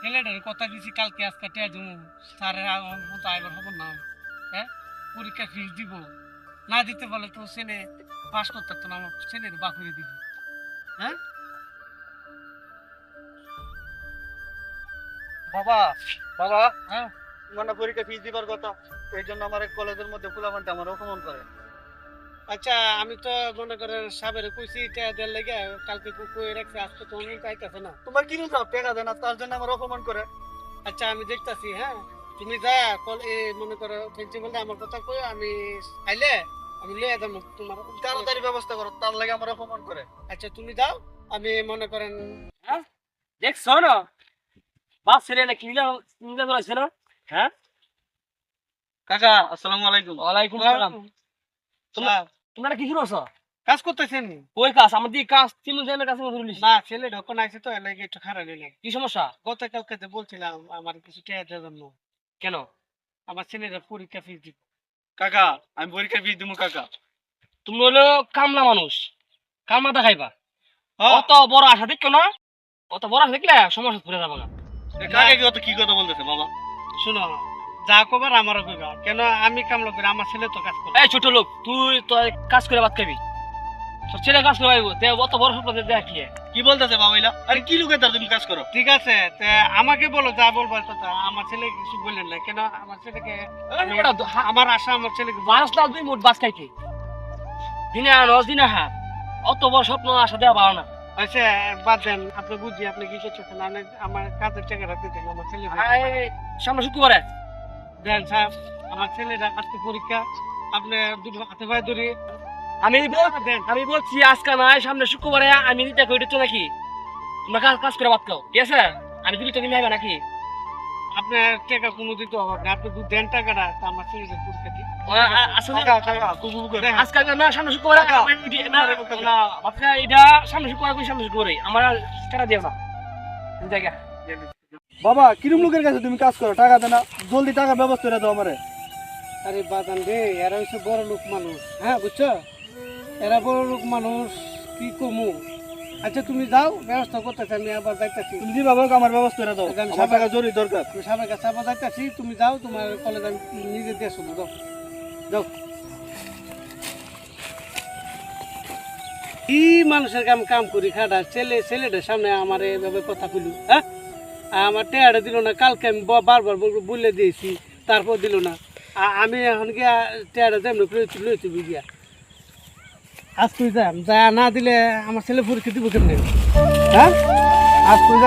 ছেলেটার কথা দিছি কালকে আজকে টিয়া দিমু স্যারের মতো আইবার হব না। হ্যাঁ? পরীক্ষা ফিস দিব। না দিতে বলে তো ছেলে পাস করতে পারতো না আমার ছেলের বাকুরে দিবি। হ্যাঁ? বাবা বাবা হ্যাঁ? মানে পরীক্ষা ফিস দিবার কথা। এই জন্য আমার এক কলেজের মধ্যে ফুলাবানটা আমার অপমান করে। আচ্ছা আমি তো মনে করেন সাবের কইছি টিয়া দেওয়ার লেগে কালকে কই রাখছি আজকে তো অনেক আইতাছে না। তোমার কি যাও টাকা দেয় না তার জন্য আমার অপমান করে। আচ্ছা আমি দেখতাছি হ্যাঁ? তুমি যা কল এ মনে করো প্রিন্সিপাল আমার কথা কই আমি আইলে আমি লয়ে যাব তোমার তাড়াতাড়ি ব্যবস্থা করো তার লাগে আমার অপমান করে। আচ্ছা তুমি যাও আমি মনে করেন হ্যাঁ? দেখছ না? বাস ছেড়ে না কিনলে কিনলে ধরেছে না? হ্যাঁ? কাকা আসসালামু আলাইকুম। ওয়ালাইকুম সালাম। তোমরা- তোমরা কি করছ কাজ করতেছেন? ওই কাজ? আমার দিয়ে কাজ তিন জনের কাছে ধরে নিছি না ছেলে ঢকন আছে তো এর লাগে একটু খারাপ নিলাম কি সমস্যা? গতকালকে তো বলছিলাম আমার কিছু টেয়া দেওয়ার জন্য। কেন? আমার ছেলেরা পরীক্ষা ফিস দিব। কাকা আমি পরীক্ষা ফিস দিব কাকা। তুমি হলো কামলা মানুষ। কামলা দেখাইবা হ্যাঁ। অত বড় আশা দেখো না? অত বড় আশা দেখলে সমস্যা ঘুরে যাব না। কাকা কি কথা বলতেছে বাবা? শুনো যা কবার আমারও কইবা। কেন আমি কামলা করি আমার ছেলে তো কাজ করে। এই ছোট লোক তুই তো কাজ করে বাদ খাবি। তোর ছেলে কাজ করে তে অত বড় স্বপ্ন দেখ কি বলতেছে বাবা এলা? আরে কি লোকে তার তুমি কাজ করো? ঠিক আছে তে আমাকে বলো যা বলবার কথা। আমার ছেলে কিছু বললেন না কেন আমার ছেলেকে আমার আশা আমার ছেলেকে বাস লাল দুই মোট বাস খাইতে। দিনে নজ দিনে হা অত বড় স্বপ্ন আশা দেওয়া পারো না। আচ্ছা বাদ দেন আপনি বুঝি আপনি কি করছেন? আমার কাজের টাকা রাখতে দেন আমার ছেলে সামনে শুক্রবারে। দেন সাহেব আমার ছেলেরা আজকে পরীক্ষা আপনি দুটো হাতে পায়ে ধরে আমি বল আমি বলছি আজকে নাই সামনে শুক্রবারে আমি দিতে কই দিচ্ছ নাকি? তোমরা কাজ কাজ করে বাদ খাও ঠিক আছে? আমি দিলে তুমি হবে নাকি? আপনার টাকা কোনো দিতে হবে না আপনি দু দেন টাকাটা আমার ছেলেদের পরীক্ষা দিই আ- আ- আসলে কাকা কাকা কুকু করে আজকে না সামনে শুক্রবারে টাকা। আমি দি- না না বাচ্চা এটা সামনে শুক্রবারে কই সামনে শুক্রবারে? আমার টাকা দিও না। জায়গা বাবা কিরম লোকের কাছে তুমি কাজ করো? টাকা দেনা জলদি টাকা ব্যবস্থা করে দাও আমারে। আরে বাদান রে এরা হচ্ছে বড় লোক মানুষ। হ্যাঁ বুঝছ? এরা বড় লোক মানুষ কি কমু? আচ্ছা তুমি যাও ব্যবস্থা করতেছি আমি আবার যাইতেছি। তুমি যেভাবে হোক আমার ব্যবস্থা করে দাও। এখন আমার টাকা জরুরি দরকার। তুমি সবার কাছে আবার যাইতেছি তুমি যাও তোমার কলেজ আমি নিজে দিয়ে শুধু যাও। যাও। কি মানুষের কাম কাম করি খাটা? ছেলে ছেলেটার সামনে আমার এভাবে কথা কইলু হ্যাঁ? আমার টেয়ারে দিল না, কালকে আমি বারবার বল- দিয়েছি, তারপর দিল না। আমি এখন গিয়া টেয়ারে যেমন তুই গিয়া আজ তুই যা না দিলে আমার ছেলে পরীক্ষা দিব কেমনি? হ্যাঁ? আজ তুই